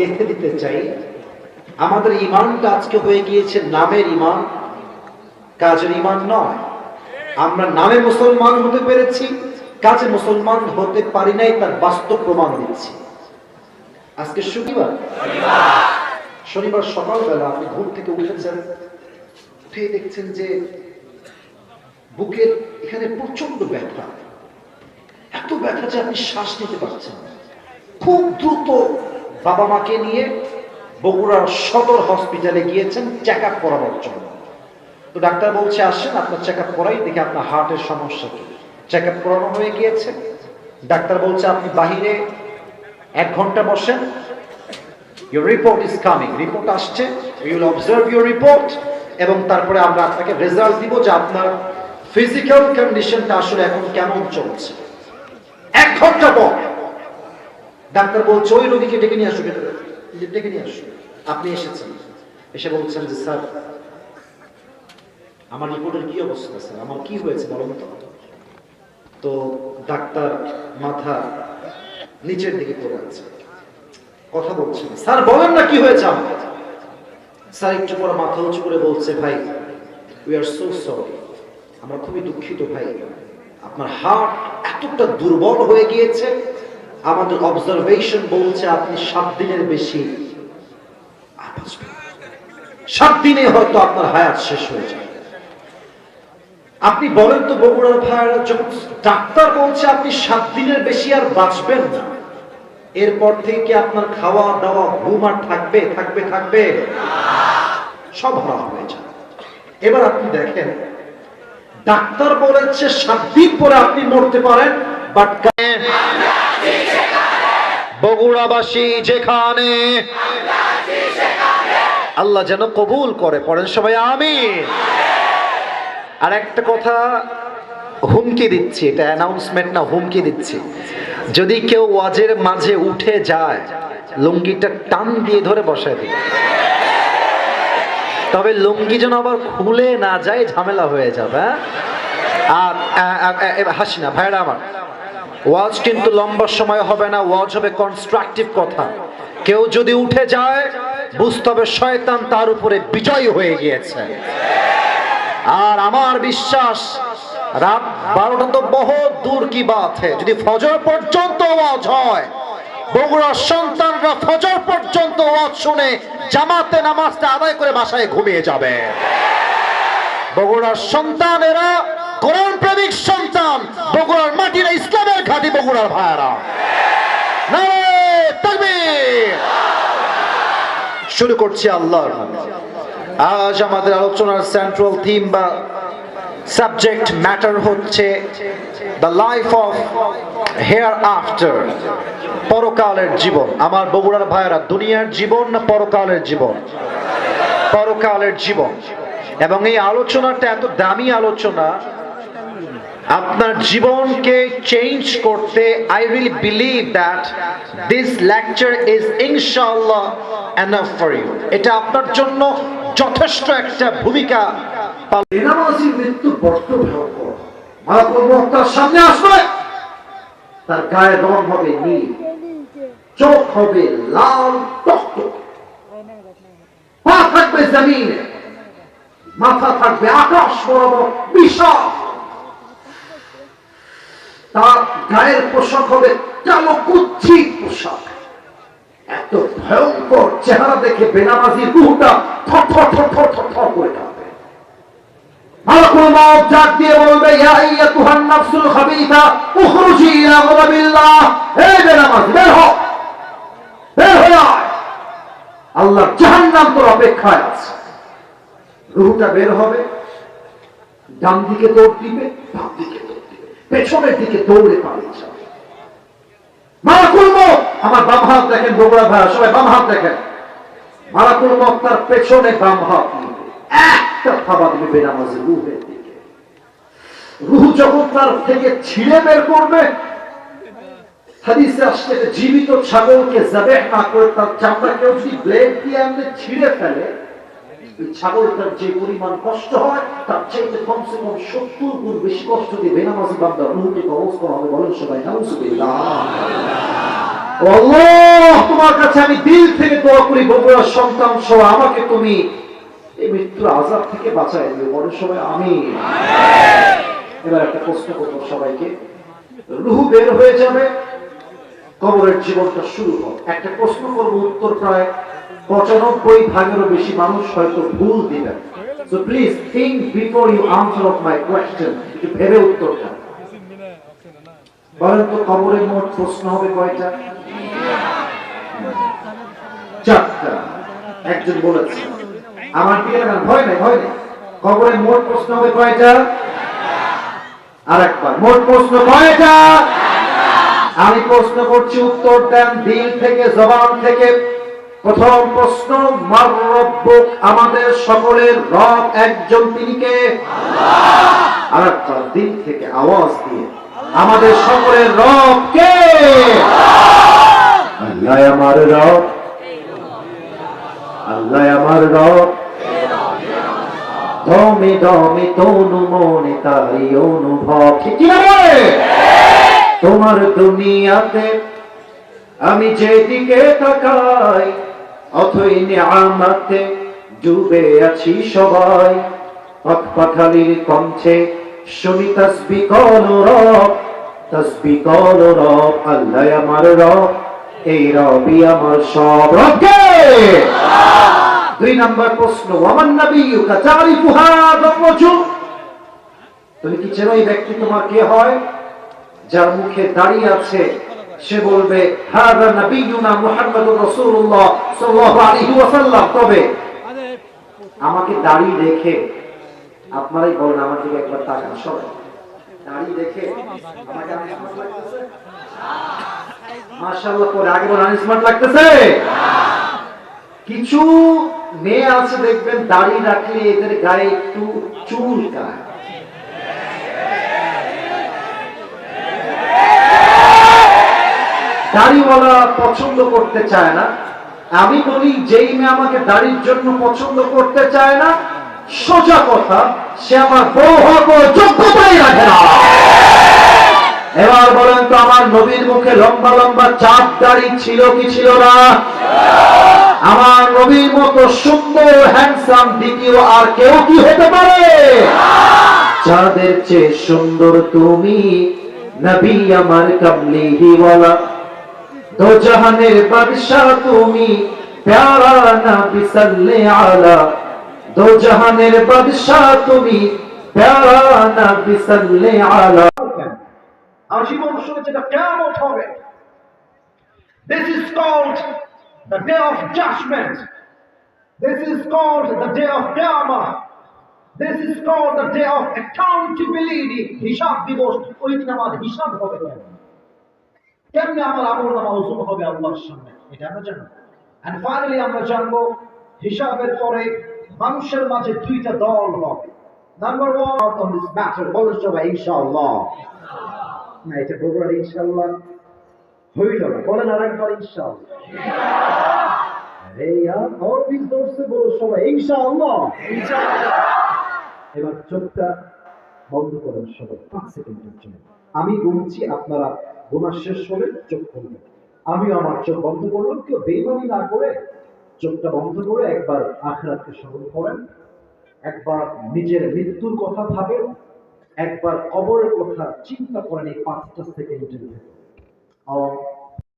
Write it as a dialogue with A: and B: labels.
A: গেঁথে দিতে চাই। আমাদের ইমানটা আজকে হয়ে গিয়েছে নামের ইমান কাজের ইমান নয়। আমরা নামে মুসলমান হতে পেরেছি, কাজে মুসলমান হতে পারি নাই তার বাস্তব প্রমাণ দিচ্ছি। আজকে শনিবার। শনিবার সকালবেলা আপনি ঘুম থেকে উঠেছেন, উঠে দেখছেন যে বুকের এখানে প্রচণ্ড ব্যথা। এত ব্যথা যে আপনি শ্বাস নিতে পারছেন খুব দ্রুত বাবা মাকে নিয়ে বগুড়ার সদর হসপিটালে গিয়েছেন চেক আপ করানোর জন্য। তো ডাক্তার বলছে, আসেন, আপনার চেক আপ করাই, দেখে আপনার হার্টের সমস্যা কি। চেক আপ করানো হয়ে গিয়েছে। ডাক্তার বলছে, আপনি বাহিরে এক ঘণ্টা বসেন। Your report is coming report আসছে। উইল অবজার্ভ ইউর রিপোর্ট এবং তারপরে আমরা আপনাকে রেজাল্ট দিব যে আপনার ফিজিক্যাল কন্ডিশনটা আসলে এখন কেমন চলছে। এক ঘণ্টা পর ডাক্তার বলছে, ওই রোগীকে ডেকে নিয়ে আসো ডেকে নিয়ে আসো। আপনি এসেছেন। এসে বলছেন যে, স্যার, আমার রিপোর্টের কি অবস্থা, স্যার? আমার কি হয়েছে বলুন তো? তো ডাক্তার মাথা নিচের দিকে পড়ে আছে। কথা বলছেন। স্যার, বলেন না কি হয়েছে আমার স্যার একটু পরে মাথা উঁচু করে বলছে, ভাই উই আর সো সরি আমরা খুবই দুঃখিত, ভাই। আপনার হার্ট এতটা দুর্বল হয়ে গিয়েছে আমাদের অবজারভেশন বলছে আপনি সাত দিনের বেশি। সাত দিনে হয়তো আপনার হায়াত শেষ হয়ে যাবে আপনি বলেন তো বগুড়ার ভাইয়েরা, যখন ডাক্তার বলছে আপনি সাত দিনের বেশি আর বাঁচবেন না, এরপর থেকে কি আপনার খাওয়া দাওয়া ঘুম আর থাকবে থাকবে থাকবে, সব হারাম হয়ে যায় এবার আপনি দেখেন, ডাক্তার বলেছে সাত দিন পরে আপনি মরতে পারেন বাট বগুড়াবাসী যেখানে, আল্লাহ যেন কবুল করে, পড়েন সবাই আমি আর একটা কথা হুমকি দিচ্ছি, এটা অ্যানাউন্সমেন্ট না, হুমকি দিচ্ছি। যদি কেউ ওয়াজের মাঝে উঠে যায়, লুঙ্গিটা টান দিয়ে ধরে বসায় দিই তবে লুঙ্গি যেন আবার খুলে না যায়, ঝামেলা হয়ে যাবে হ্যাঁ? আর হাসি না ভাইরা আমার। ওয়াজ কিন্তু লম্বা সময় হবে না, ওয়াজ হবে কনস্ট্রাকটিভ কথা। কেউ যদি উঠে যায়, বুঝতে হবে শয়তান তার উপরে বিজয় হয়ে গিয়েছে। আর আমার বিশ্বাস, রাত বারোটা তো বহুত দূর কি বাত যদি ফজর পর্যন্ত ওয়াজ হয়, বগুড়ার সন্তানরা ফজর পর্যন্ত ওয়াজ শুনে জামাতে নামাজটা আদায় করে বাসায় ঘুমিয়ে যাবে। বগুড়ার সন্তানেরা কোরআন প্রেমিক সন্তান বগুড়ার মাটির ইসলামের ঘাটি বগুড়ার তাকবীর। শুরু করছি আল্লাহর আজ আমাদের আলোচনার সেন্ট্রাল থিম বা সাবজেক্ট ম্যাটার হচ্ছে the life of hereafter পরকালের জীবন। আমার বগুড়ার ভাইয়েরা, দুনিয়ার জীবন না পরকালের জীবন? পরকালের জীবন। এবং এই আলোচনাটা এত দামি আলোচনা আপনার জীবনকে চেঞ্জ করতে I really believe that this lecture is ইনশাআল্লাহ এনাফ ফর ইউ এটা আপনার জন্য যথেষ্ট একটা ভূমিকা
B: মৃত্যু মালাকুল সামনে আসবে। তার গায়ের রং হবে নীল, চোখ হবে লাল পা থাকবে জমিনে, মাথা থাকবে আকাশ বরাবর বিশাল। তার গায়ের পোশাক হবে কালো পোশাক। এত ভয়ঙ্কর চেহারা দেখে বেনামাজির রুহটা থর থর থর থর থর করে কাঁপবে মালাকুল মউত ডাক দিয়ে বলবে আইয়াতুহান নাফসুল খাবিথা উখরুজি ইলা গাদাবিল্লাহ। হে বেনামাজ, বের হও। বের আয়। আল্লাহর জাহান্নাম তোর অপেক্ষায় আছে। রুহটা বের হবে, ডান দিকে দৌড় দিবে, বাম দিকে পেছনের দিকে দৌড়ে পালিয়ে যাবে মালাকুল মত আমার বাম হাত দেখেন বগুড়া ভাইয়া সবাই বাম হাত দেখেন। মালাকুল মত তার পেছনে বাম হাত একটা থাবা দিবে বেনামাজি রুহের দিকে। রুহ যখন তার থেকে ছিঁড়ে বের করবে, হাদিসে আসছে জীবিত ছাগলকে জাবেহ না করে তার চামড়া কেউ যদি ব্লেড দিয়ে এমনি ছিঁড়ে ফেলে ছাগলটার যে পরিমাণ কষ্ট হয়, তার চাইতে কমসে কম সত্তর গুণ বেশি কষ্ট দিয়ে বেনামাজি বান্দা রুহকে কবজ করা হবে বলেন সবাই আল্লাহ, তোমার কাছে আমি দিল থেকে দোয়া করি, বগুড়ার সন্তান সহ, আমাকে তুমি এই মৃত্যুর আজাব থেকে বাঁচাই দিও বড় সময় আমি এবার একটা প্রশ্ন করব সবাইকে। রুহু বের হয়ে যাবে, কবরের জীবনটা শুরু হবে। একটা প্রশ্ন করব, উত্তর প্রায় পঁচানব্বই ভাগেরও বেশি মানুষ হয়তো ভুল দিবেন। So please think before you answer of my question ভেবে উত্তরটা বলেন তো, কবরের মোট প্রশ্ন হবে কয়টা? চারটা। একজন বলেছে, আমার দিকে লাগান ভয় নাই, ভয় নেই। কবরের মোট প্রশ্ন হবে কয়টা? আর একবার মোট প্রশ্ন কয়টা? আমি প্রশ্ন করছি উত্তর দেন দিল থেকে, জবান থেকে। প্রথম প্রশ্ন, মার রব্বুক আমাদের সকলের রব একজন তিনি কে? আর একবার দিল থেকে আওয়াজ দিয়ে, আমাদের সকলের রব কে? আল্লাহ। আমার রব। আল্লাহ আমার রব। দমে দমে তনু মনে তারি অনুভব। ঠিক? তোমার দুনিয়াতে আমি যেদিকে তাকাই অথই নিয়ামাতে ডুবে আছি সবাই। পাখ পাখালির কণ্ঠে শুনি তসবি কল রব, তসবি কল রব, আল্লাহ আমার রব, এই রবি আমার সব। রবকে! দুই নম্বর প্রশ্ন আমার নবী তারিফু হাদা রাজুল তুমি কি চেনো এই ব্যক্তি তোমার কে হয়? যার মুখে দাঁড়িয়ে আছে সে বলবে, হাদা নবিয়ুনা মুহাম্মদুর রাসূলুল্লাহ সাল্লাল্লাহু আলাইহি ওয়াসাল্লাম। তবে আমাকে দাড়ি দেখে আপনারাই বলেন আমার দিকে একবার তাকান সবাই। দাড়ি দেখে আমাকে আমি স্মার্ট লাগতেছে? মাশাআল্লাহ, পরে আগে বলেন স্মার্ট লাগতেছে? কিছু মেয়ে আছে, দেখবেন দাড়ি রাখলে এদের গায়ে একটু চুল কায় দাড়িওয়ালা পছন্দ করতে চায় না। আমি বলি, যেই মেয়ে আমাকে দাড়ির জন্য পছন্দ করতে চায় না, সোজা কথা, সে আমার বউ হওয়ার যোগ্যতাই রাখে না। এবার বলেন তো, আমার নবীর মুখে লম্বা লম্বা চাপ দাড়ি ছিল কি ছিল না? আমার নবীর মতো সুন্দর হ্যান্ডসাম দ্বিতীয় আর কেউ কি হতে পারে? যাদের চেয়ে সুন্দর তুমি নবী আমার কামলিহি ওয়ালা। দো জাহানের বাদশাহ তুমি প্যারা নবী সাল্লে আলা দো জাহানের বাদশাহ তুমি প্যারা নবী সাল্লে আলা আজীবন শুনে যেটা কেমন হবে This is called the day of judgment. This is called the day of Qiyamah. This is called the day of accountability. হিসাব দিবস ওই দিন আমার হিসাব হবে কেমনে আমার আমল নামা ওজন হবে আল্লাহর সামনে? এটা আমরা জানি। এন্ড ফাইনালি আমরা জানব, হিসাবের পরে মানুষের মাঝে দুইটা দল হবে। Number one on this matter বলেন সবাই, ইনশাআল্লাহ। না, এটা ইনশাআল্লাহ। হইল না, বলেন আর একবার ইনশাআল্লাহ আর বলো সবাই, ইনশাআল্লাহ। এবার চোখটা বন্ধ করেন সবাই, পাঁচ সেকেন্ডের জন্য। আমি বলছি আপনারা গোনা শেষ হলে চোখ খুলবে। আমি আমার চোখ বন্ধ করলাম, কেউ বেইমানি না করে চোখটা বন্ধ করে একবার আখরাতকে স্মরণ করেন, একবার নিজের মৃত্যুর কথা ভাবেন, একবার কবরের কথা চিন্তা করেন এই পাঁচটা সেকেন্ডের ভেতর।